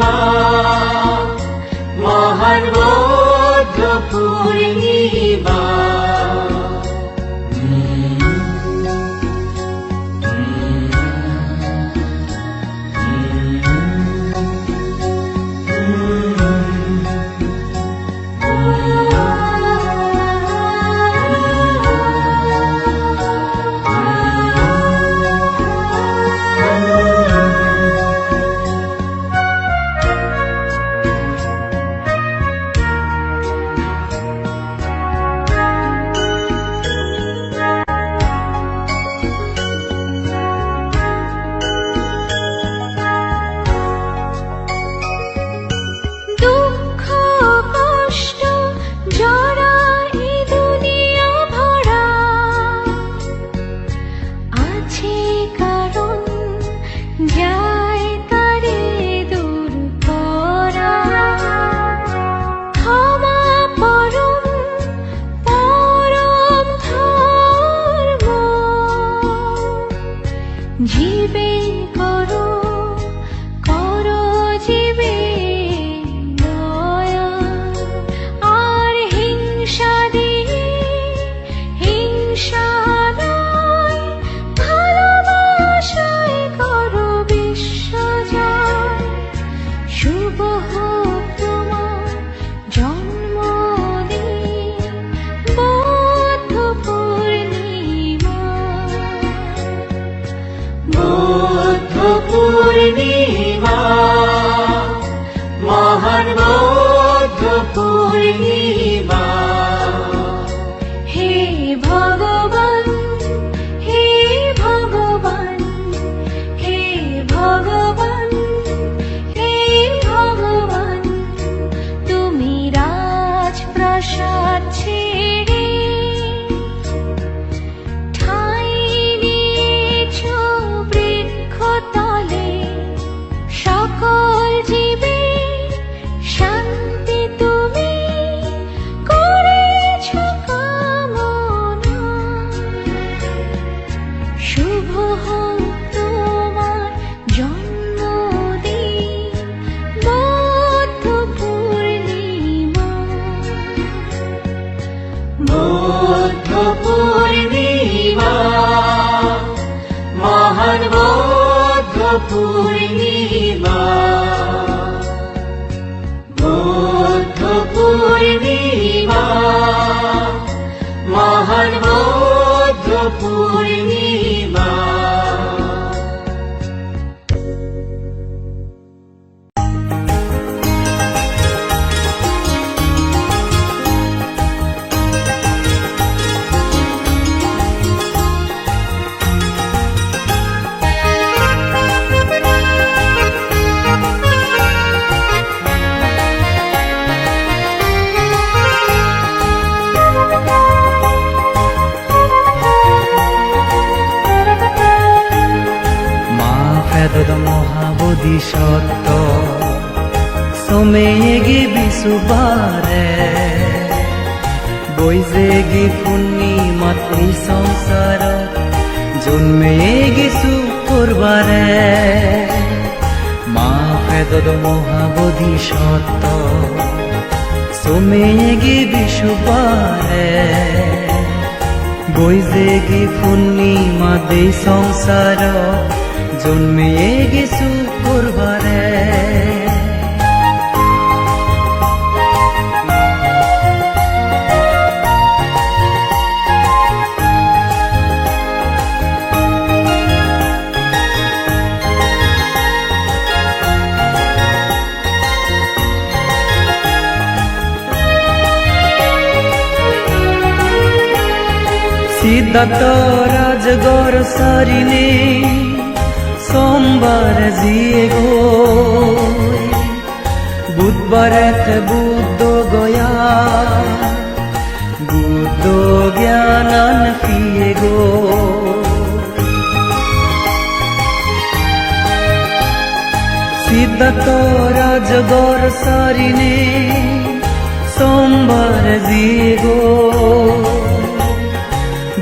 পূর্ণিমা মহান বৌদ্ধ পূর্ণিমা। সাথী বৌদ্ধ বিশুবারে বৈজেগি পূর্ণিমাত এই সংসার জন্মেগি শুক্রবারে মা ফেদদ মহাবোধি সত্য সোমেগি বিশুবারে বৈজেগি পূর্ণিমা দেই সংসার জন্মিয়ে গেছু করবারে। সোমবার জিয়ে গো বুধবার বুদ্ধ গয়া, বুদ্ধ জ্ঞানান ফিয়ে গো সিদ্ধার্থ রাজগর সারিনে সোমবার জিয়ে গো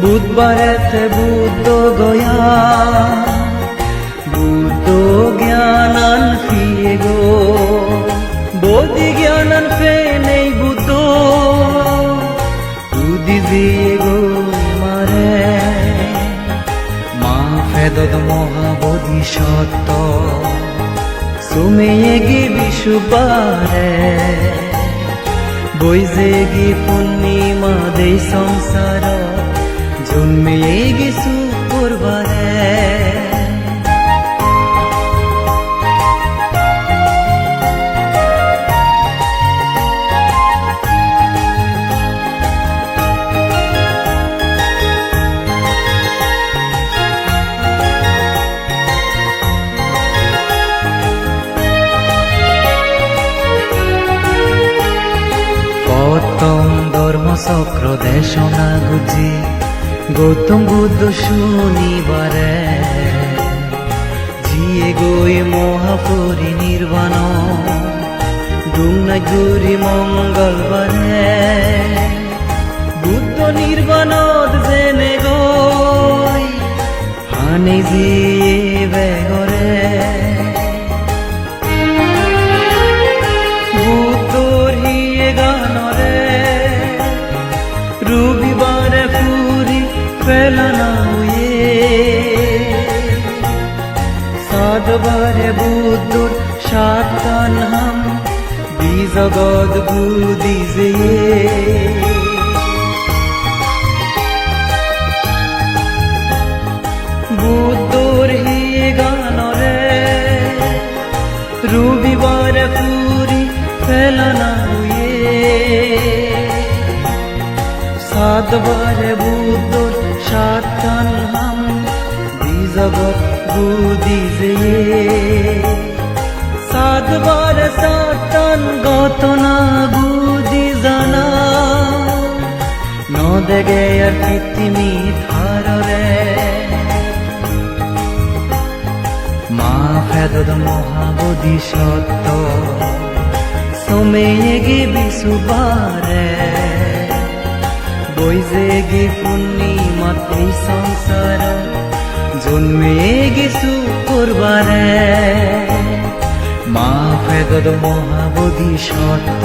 বুধবারেতে বুদ্ধ গয়া বুদ্ধ জ্ঞানান ফিয়েগো বোধি জ্ঞানান ফেনেই বুদ্ধ উদি দিয়েগো মারে। মা ফেদত মহাবোধি সত্য সুমেয়েগি বিশুবারে বৈজেগি পূর্ণিমা দেই সংসার। জন্মেগি সুপরবারে গৌতম ধর্মচক্র দেশনা গুজি গৌতম বুদ্ধ শনিবার। জিয়ে গোয়ে মহাপরি নির্বাণ। ডুংনা গুরি মঙ্গলবারে। বুদ্ধ নির্বাণ জেনে গই। হানি জিয়ে বেগরে বুদি যে বুদ্ধর হিয়ে গানরে, রবিবার পুরি ফেলানা হয়ে। সাতবার বুদ্ধর সাত কান হাম জগৎ বুদি বুদি জানা নদেগে আর কৃত্রিমি ধাররে মা ফেদদ মহাবোধি সত্য সোমেয়েগি বিশুবারে বৈজেগি পূর্ণিমাত এই সংসার জন্মেগি শুকুরবারে মা ফেদর মহাবোধি সত্য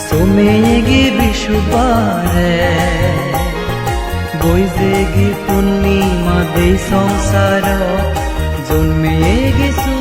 পারে। বিশুবারে বৈজেগি পূর্ণিমা দেই সংসার জন্মে গেছু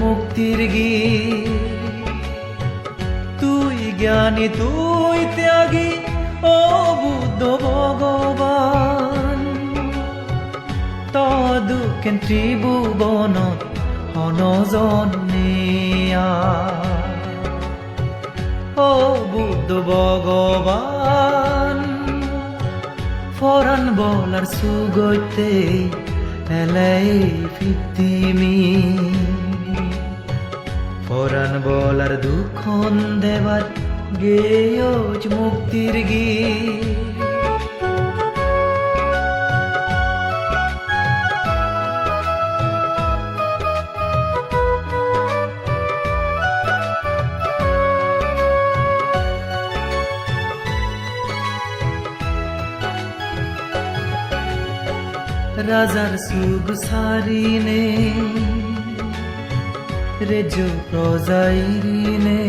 মুক্তির গী তুই জ্ঞানী, তুই ত্যাগী, ও বুদ্ধ ভগবান। তদুকেন ত্রিভুবনত অনজনেয়া ও বুদ্ধ ভগবান, ফরান বলার সুগতে এলাই ফিতিমি ফরান বলার দুঃখন দেবার গেয়জ মুক্তির গীত। রাজার সুগ সারিনে রেজো প্রজাইরিনে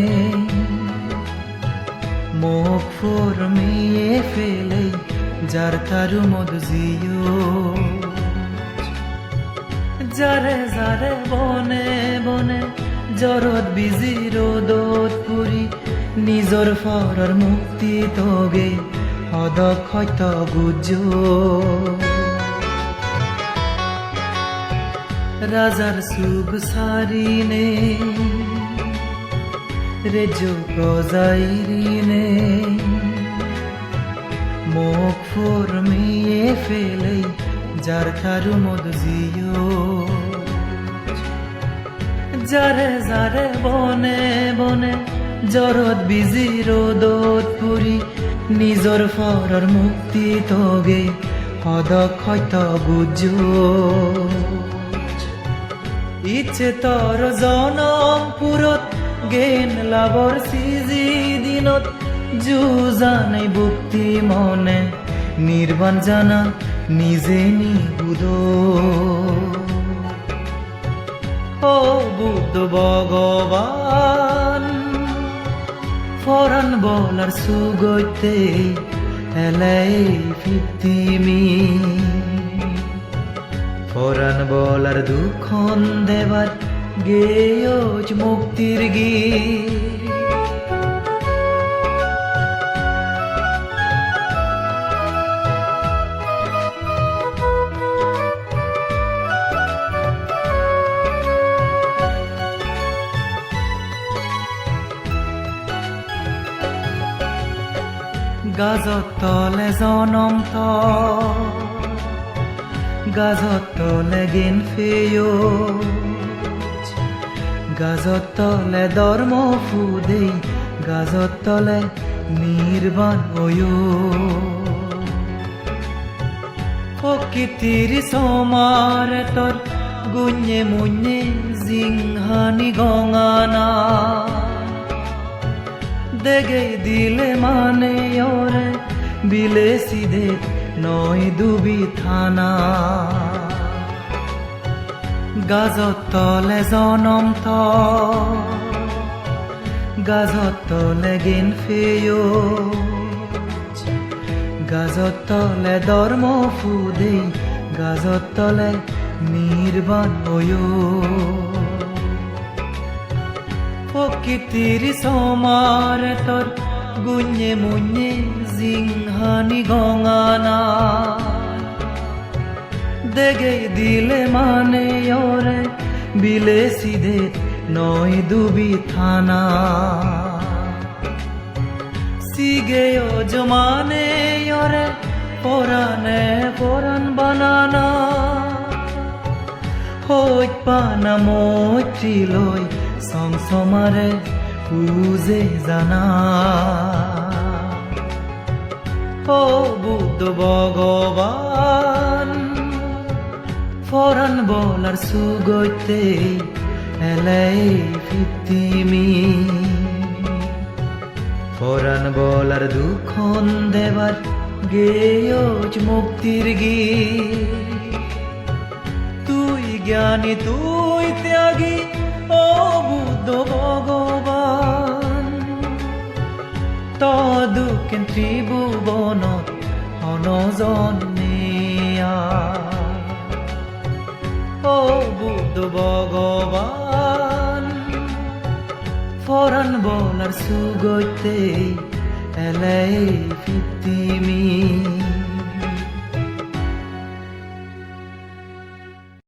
মুখ ফরমিয়ে ফেলে যার তারু মদ জিও যারে যারে বনে বনে জরত বিজি রোদত পুরি, নিজর ফরর মুক্তি তগে অদক্ষত গুজ। রাজার সুগ সারিনে রেজো প্রজাইরিনে মুখ ফুরমিয়ে ফেলে যার থারু মদ জিও যারে যারে বনে বনে জরত বিজি রোদত পুরি নিজর ফরর মুক্তি তগে সদক্ষত বুঝ ইচ্ছে তর জনম পুরত, জ্ঞান লাভর সিজি দিনত। যুজানে ভক্তি মনে, নির্বাণ জানা নিজে নিবুদ ও বুদ্ধ ভগবান, ফরান বলার সুগতে এলাই ফিতিমি ফরান বলার দুঃখন দেবার গেয়জ মুক্তির গীত। গাজত তলে জনম ত গাজত তলে গেন ফেয়। গাজত তলে ধর্ম ফুদে গাজত তলে নির্বাণ ওয় প্রকৃতির সমার তোর গুঞ্জে মুঞ্জে জিংহানি গঙানা। দেগে দিলে মানে ওরে বিলে সিধে নয় দুবি থানা। গাজত তলে জনম ত। গাজত তলে গেন ফেয়। গাজত তলে ধর্ম ফুদে। গাজত তলে নির্বাণ ওয় প্রকৃতির সমার তোর গুঞ্জে মুঞ্জে জিংহানি গঙানা দেগে দিলে মানে ওরে, বিলে সিধে নয় দুবি থানা। সিগে ও জমানে ওরে পরানে পরান বানানা। হই পানা মৈত্রী লই সংসমারে পুজে জানা। ও বুদ্ধ ভগবান, ফরান বলার সুগতে এলাই ফিতিমি ফরান বলার দুখন দেবার গেয়জ মুক্তির গীত। তুই জ্ঞানী, তুই ত্যাগী ও বুদ্ধ ভগবান। তদুকেন ত্রিভুবনত অনজন্মিয়া ও বুদ্ধ ভগবান ফরান বলার সুগতে এলাই ফিতিমি।